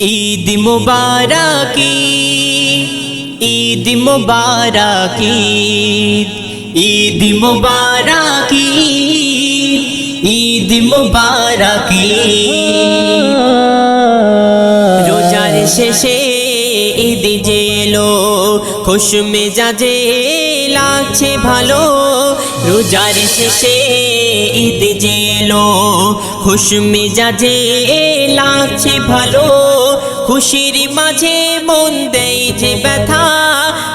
ঈদ মুবারক ঈদ মুবারক ঈদ মুবারক ঈদ মুবারক। রোজার শেষে ঈদ জেলো, খুশ মেজাজে লাগছে ভালো। রোজার শেষে ঈদ জেলো, খুশ মেজাজে লাগছে ভালো। খুশির মাঝে মন দেই যে ব্যথা,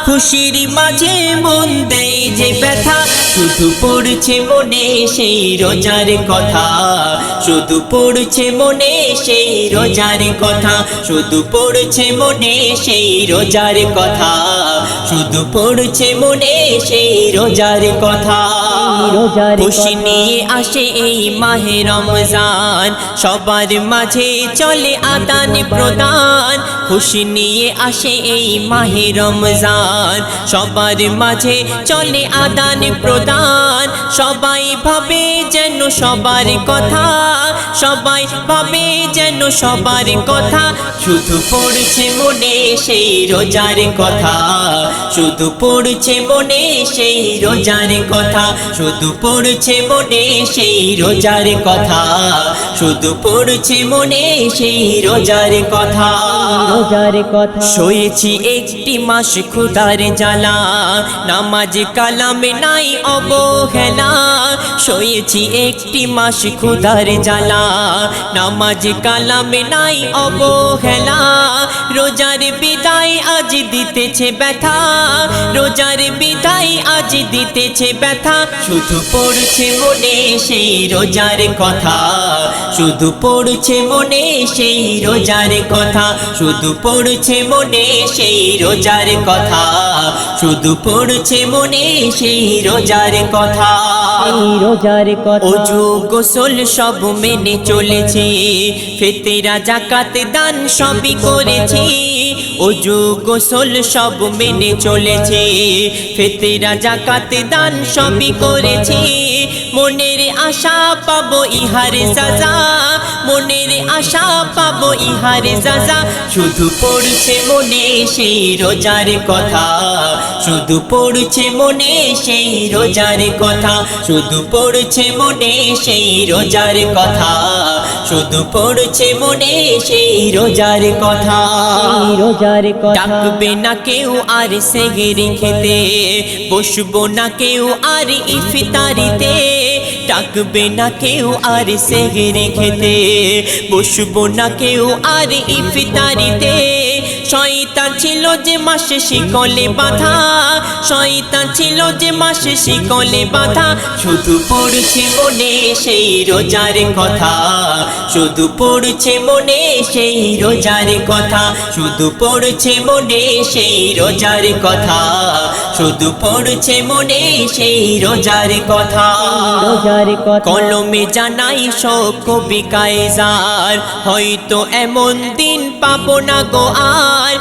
খুশির মাঝে মন দেই যে ব্যথা। শুধু পড়ছে মনে সেই রোজার কথা, শুধু পড়ছে মনে সেই রোজার কথা। শুধু পড়ছে মনে সেই রোজার কথা, শুধু পড়ছে মনে সেই রোজার কথা। খুশি। নিয়ে আসে এই মাহে রমজান। সবার মাঝে চলে আদান প্রদান। খুশি নিয়ে আসে এই মাহে রমজান। সবার মাঝে চলে আদান প্রদান। সবাই ভাবে যেন সবার কথা। সবাই ভাবে যেন সবার কথা। শুধু পড়ছে মনে সেই রোজার কথা। শুধু পড়ছে মনে সেই রোজার কথা। শুধু পড়ছে মনে সেই রোজার কথা শুধু পড়ছে মনে সেই রোজার কথা। রোজার কথা। শোয়েছি একটি মাস খুদার জ্বালা নামাজ কালামে নাই অবহেলা। শোয়েছি একটি মাস খুদার জ্বালা নামাজ কালামে নাই অবহেলা। রোজার বিদায় দিতেছে ব্যথা। রোজার বিদায় আজ দিতেছে ব্যথা। শুধু পড়ছে মনে সেই রোজার কথা। শুধু পড়ছে মনে সেই রোজার কথা। শুধু পড়ছে মনে সেই রোজার কথা। শুধু পড়ছে মনে সেই রোজার কথা। রোজার কথা। অজু গোসল সব মেনে চলেছি। ফেতেরা জাকাত দান সবই করেছি। অজু গোসল সব মেনে চলেছি। ফেতেরা জাকাত দান সবই করেছি। মনের আশা পাবো ইহার সাজা। মনের আশা পাবো ইহার সাজা শুধু পড়ছে মনে সেই রোজার কথা। শুধু পড়ছে মনে সেই রোজার কথা। শুধু পড়ছে মনে সেই রোজার কথা। শুধু পড়ছে মনে সেই রোজার কথা। রোজার ডাকবে না কেউ আর সেগেরি খেতে। বসবো না কেউ আর ইফতারিতে। ডাকবে না কেউ আর সেহরে খেতে বসবো না কেউ আর ইফতারিতে। শয়তান ছিল যে মাসে শিকলে বাঁধা, শয়তান ছিল যে মাসে শিকলে বাঁধা। শুধু পড়ছে মনে সেই রোজার কথা, শুধু পড়ছে মনে সেই রোজার কথা, শুধু পড়ছে মনে সেই রোজার কথা, শুধু পড়ছে মনে সেই রোজার কথা। কলমে জানাই শোক কবি কায়জার, হয়তো এমন দিন পাবো না গো আর।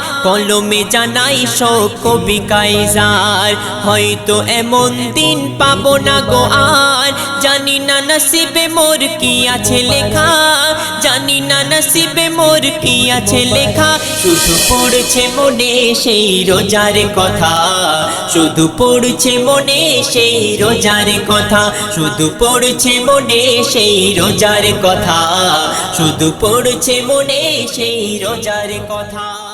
কলমে জানাই শোক কবি কায়জার হয়তো এমন দিন পাবো না গো আর। জানি না নসিবে মোর কি আছে লেখা। জানি না নসিবে মোর কি আছে লেখা। শুধু পড়ছে মনে সেই রোজার কথা। শুধু পড়ছে মনে সেই রোজার কথা। শুধু পড়ছে মনে সেই রোজার কথা। শুধু পড়ছে মনে সেই রোজার কথা।